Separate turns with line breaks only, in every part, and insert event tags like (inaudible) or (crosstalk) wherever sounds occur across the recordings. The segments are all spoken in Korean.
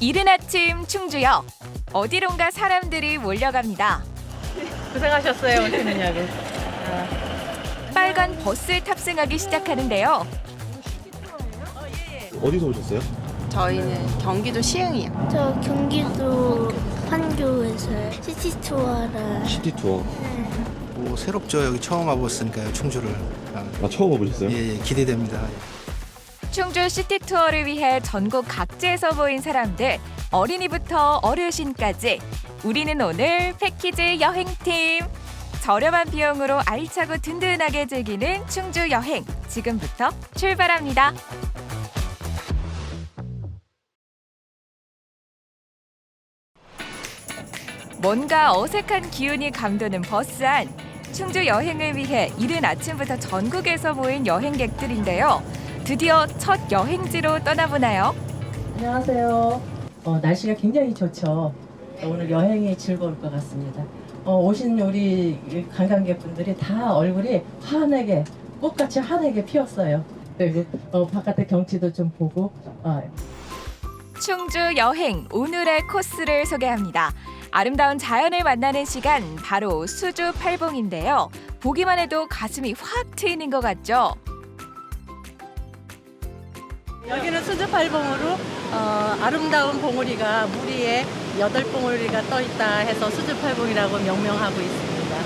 이른 아침 충주역 어디론가 사람들이 몰려갑니다.
고생하셨어요 오시느냐고.
빨간 버스에 탑승하기 시작하는데요.
어디서 오셨어요?
저희는 경기도 시흥이요.
저 경기도 판교에서 시티 투어를
시티 투어.
뭐 새롭죠. 여기 처음 와봤으니까요. 충주를. 아,
아 처음 와보셨어요?
예, 예, 기대됩니다.
충주 시티 투어를 위해 전국 각지에서 모인 사람들, 어린이부터 어르신까지 우리는 오늘 패키지 여행팀. 저렴한 비용으로 알차고 든든하게 즐기는 충주 여행 지금부터 출발합니다. 뭔가 어색한 기운이 감도는 버스 안. 충주 여행을 위해 이른 아침부터 전국에서 모인 여행객들인데요. 드디어 첫 여행지로 떠나보나요?
안녕하세요. 어, 날씨가 굉장히 좋죠. 오늘 여행이 즐거울 것 같습니다. 어, 오신 우리 관광객분들이 다 얼굴이 환하게 꽃같이 환하게 피었어요. 그리고 어, 바깥의 경치도 좀 보고 어,
충주 여행 오늘의 코스를 소개합니다. 아름다운 자연을 만나는 시간 바로 수주 팔봉인데요. 보기만 해도 가슴이 확 트이는 것 같죠?
여기는 수주팔봉으로 어, 아름다운 봉우리가 물 위에 여덟 봉우리가 떠 있다 해서 수주팔봉이라고 명명하고 있습니다.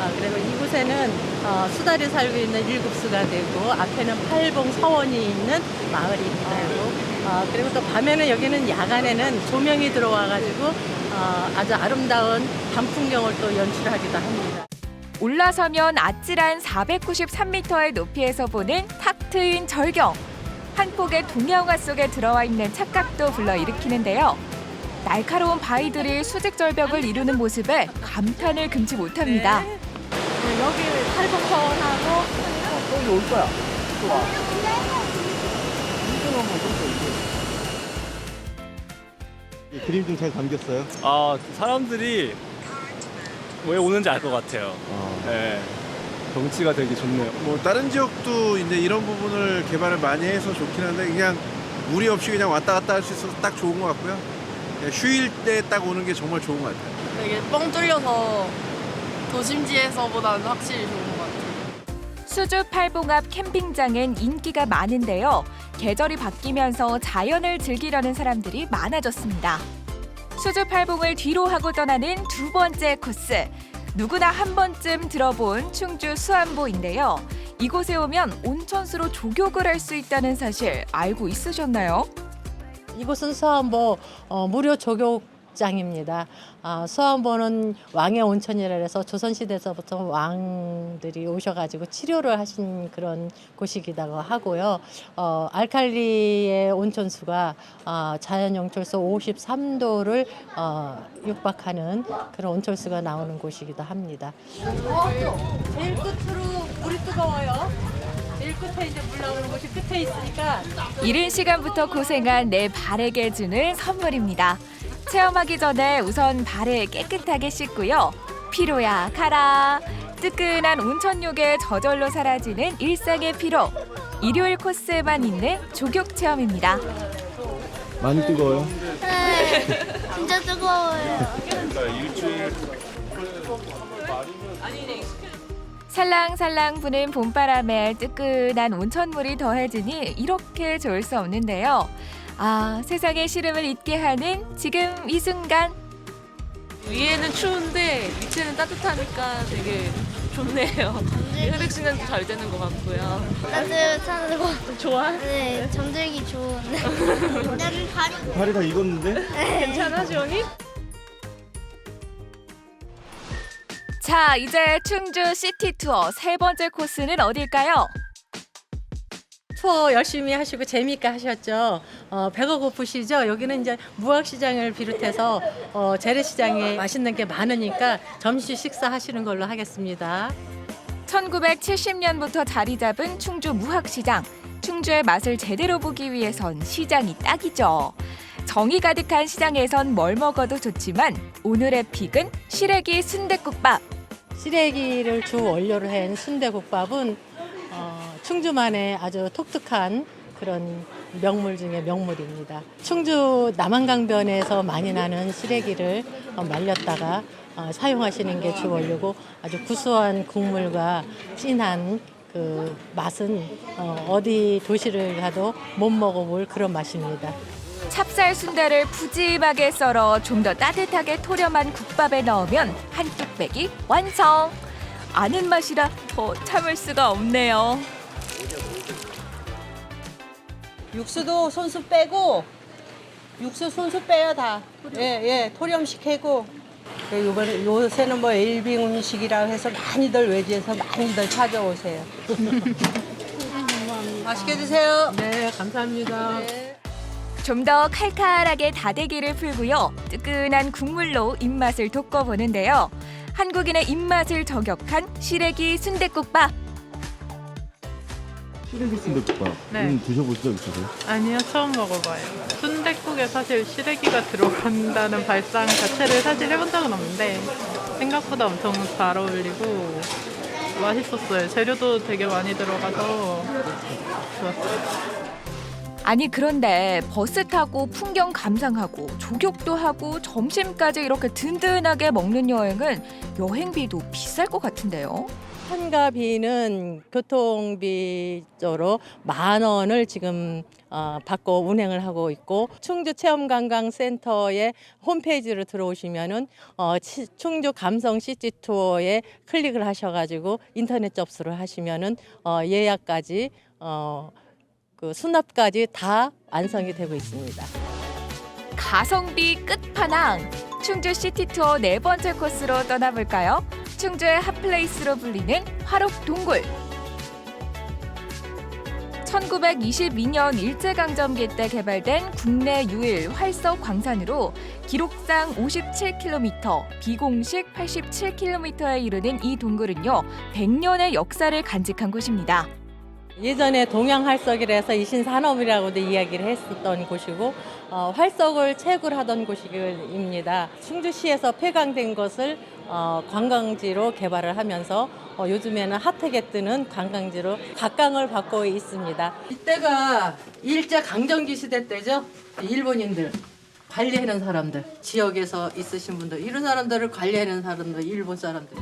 아, 그리고 이곳에는 어, 수달이 살고 있는 일곱 수가 되고 앞에는 팔봉 서원이 있는 마을이 있고 어, 그리고 또 밤에는 여기는 야간에는 조명이 들어와가지고 어, 아주 아름다운 밤 풍경을 또 연출하기도 합니다.
올라서면 아찔한 493m의 높이에서 보는 탁 트인 절경. 한 폭의 동양화 속에 들어와 있는 착각도 불러일으키는데요. 날카로운 바위들이 수직 절벽을 이루는 모습에 감탄을 금치 못합니다.
네, 여기 팔봉 서원하고
여기 올 거야. 좋아. 그림 좀 잘 담겼어요?
아 사람들이 왜 오는지 알 것 같아요.
아,
네. 경치가 되게 좋네요.
뭐 다른 지역도 이제 이런 부분을 개발을 많이 해서 좋긴 한데 그냥 무리 없이 그냥 왔다 갔다 할 수 있어서 딱 좋은 것 같고요. 그냥 휴일 때 딱 오는 게 정말 좋은 것 같아요.
되게 뻥 뚫려서 도심지에서보다는 확실히 좋은 것 같아요.
수주 팔봉 앞 캠핑장은 인기가 많은데요. 계절이 바뀌면서 자연을 즐기려는 사람들이 많아졌습니다. 수주 팔봉을 뒤로 하고 떠나는 두 번째 코스. 누구나 한 번쯤 들어본 충주 수안보인데요. 이곳에 오면 온천수로 조격을 할 수 있다는 사실 알고 있으셨나요?
이곳은 수안보 어, 무료 조교 장입니다. 아, 수안보는 왕의 온천이라 해서 조선시대에서부터 왕들이 오셔가지고 치료를 하신 그런 곳이기도 하고요. 어, 알칼리의 온천수가 어, 자연 용철수 53도를 어, 육박하는 그런 온천수가 나오는 곳이기도 합니다. 제일 끝으로 물이 뜨거워요. 제일 끝에 이제 물 나오는 곳이 끝에 있으니까
이른 시간부터 고생한 내 발에게 주는 선물입니다. 체험하기 전에 우선 발을 깨끗하게 씻고요. 피로야 가라. 뜨끈한 온천욕에 저절로 사라지는 일상의 피로. 일요일 코스에만 있는 조격 체험입니다.
많이 뜨거워요?
네, 진짜 뜨거워요.
살랑살랑 부는 봄바람에 뜨끈한 온천물이 더해지니 이렇게 좋을 수 없는데요. 아, 세상의 시름을 잊게 하는 지금 이 순간
위에는 추운데 밑에는 따뜻하니까 되게 좋네요. 혈액 순환도 잘 되는 것 같고요.
따뜻한 거.
좋아?
네, 잠들기 좋은. (laughs) 나는 발이
발이 다 익었는데?
괜찮아, 지원이?
자, 이제 충주 시티 투어 세 번째 코스는 어딜까요?
투어 열심히 하시고 재미있게 하셨죠. 어, 배가 고프시죠? 여기는 이제 무학시장을 비롯해서 어, 재래시장에 맛있는 게 많으니까 점심 식사하시는 걸로 하겠습니다.
1970년부터 자리 잡은 충주 무학시장. 충주의 맛을 제대로 보기 위해선 시장이 딱이죠. 정이 가득한 시장에선 뭘 먹어도 좋지만 오늘의 픽은 시래기 순댓국밥.
시래기를 주 원료로 한 순대국밥은 어, 충주만의 아주 독특한 그런 명물 중에 명물입니다. 충주 남한강변에서 많이 나는 시래기를 어, 말렸다가 어, 사용하시는 게 주 원료고 아주 구수한 국물과 진한 그 맛은 어, 어디 도시를 가도 못 먹어볼 그런 맛입니다.
찹쌀 순대를 푸짐하게 썰어 좀 더 따뜻하게 토렴한 국밥에 넣으면 한 뚝배기 완성. 아는 맛이라 더 참을 수가 없네요.
육수도 손수 빼고 육수 손수 빼요 다. 예, 예, 토렴시키고. 그 이번에 요새는 뭐 일빙 음식이라고 해서 많이들 외지에서 많이들 찾아오세요. (laughs) 맛있게 드세요.
네, 감사합니다.
좀더 칼칼하게 다대기를 풀고요. 뜨끈한 국물로 입맛을 돋궈보는데요. 한국인의 입맛을 저격한 시래기 순댓국밥.
시래기 순대국밥.
네.
음, 드셔보신 적 있으세요?
아니요, 처음 먹어봐요. 순댓국에 사실 시래기가 들어간다는 발상 자체를 사실 해본 적은 없는데 생각보다 엄청 잘 어울리고 맛있었어요. 재료도 되게 많이 들어가서 좋았어요.
아니 그런데 버스 타고 풍경 감상하고 조격도 하고 점심까지 이렇게 든든하게 먹는 여행은 여행비도 비쌀 것 같은데요.
한가비는 교통비조로 만 원을 지금 어, 받고 운행을 하고 있고 충주 체험관광센터의 홈페이지로 들어오시면은 어, 치- 충주 감성 시티 투어에 클릭을 하셔가지고 인터넷 접수를 하시면은 어, 예약까지 어, 그 수납까지 다 완성이 되고 있습니다.
가성비 끝판왕 충주 시티 투어 네 번째 코스로 떠나볼까요? 충주의 핫플레이스로 불리는 화록 동굴. 1922년 일제강점기 때 개발된 국내 유일 활석 광산으로 기록상 57km, 비공식 87km에 이르는 이 동굴은요, 100년의 역사를 간직한 곳입니다.
예전에 동양활석이라서 이신산업이라고도 이야기를 했었던 곳이고 어, 활석을 채굴하던 곳입니다. 충주시에서 폐광된 것을 어, 관광지로 개발을 하면서 어, 요즘에는 핫하게 뜨는 관광지로 각광을 받고 있습니다. 이때가 일제 강점기 시대 때죠. 일본인들 관리하는 사람들, 지역에서 있으신 분들, 이런 사람들을 관리하는 사람들, 일본 사람들.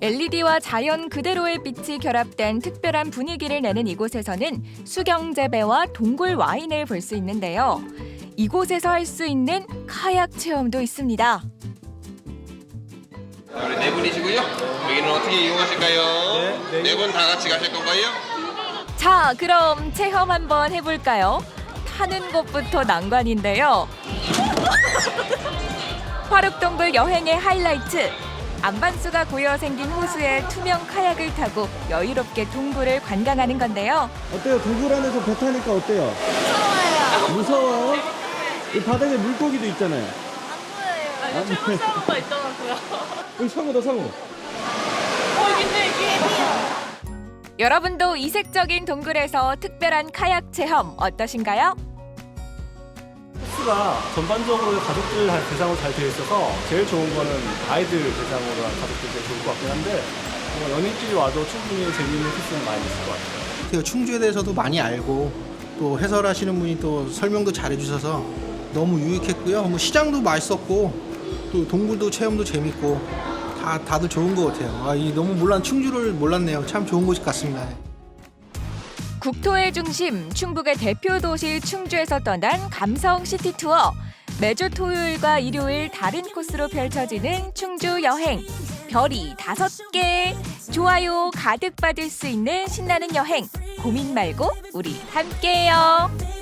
LED와 자연 그대로의 빛이 결합된 특별한 분위기를 내는 이곳에서는 수경 재배와 동굴 와인을 볼 수 있는데요. 이곳에서 할 수 있는 카약 체험도 있습니다.
우리 네 분이시고요. 여기는 어떻게 이용하실까요? 네분다 같이 가실 건가요?
자, 그럼 체험 한번 해볼까요? 타는 것부터 난관인데요. (laughs) 화록동굴 여행의 하이라이트. 안반수가 고여 생긴 호수에 투명 카약을 타고 여유롭게 동굴을 관광하는 건데요.
어때요? 동굴 안에서 배 타니까 어때요? 무서워요. 무서워요? 이 바닥에 물고기도 있잖아요. 안 보여요. 저 상어가 있더라고요. 여기 상어다 상어.
여러분도 이색적인 동굴에서 특별한 카약 체험 어떠신가요?
코스가 전반적으로 가족들 대상으로 잘 되어 있어서 제일 좋은 거는 아이들 대상으로 한 가족들 제일 좋을 것 같긴 한데 뭐 연인끼리 와도 충분히 재미있는 코스는 많이 있을 것 같아요.
그 충주에 대해서도 많이 알고 또 해설하시는 분이 또 설명도 잘해주셔서 너무 유익했고요. 뭐 시장도 맛있었고 또 동굴도 체험도 재밌고 다 다들 좋은 것 같아요. 아, 이 너무 몰랐 충주를 몰랐네요. 참 좋은 곳 같습니다.
국토의 중심 충북의 대표 도시 충주에서 떠난 감성 시티 투어. 매주 토요일과 일요일 다른 코스로 펼쳐지는 충주 여행. 별이 다섯 개. 좋아요 가득 받을 수 있는 신나는 여행. 고민 말고 우리 함께해요.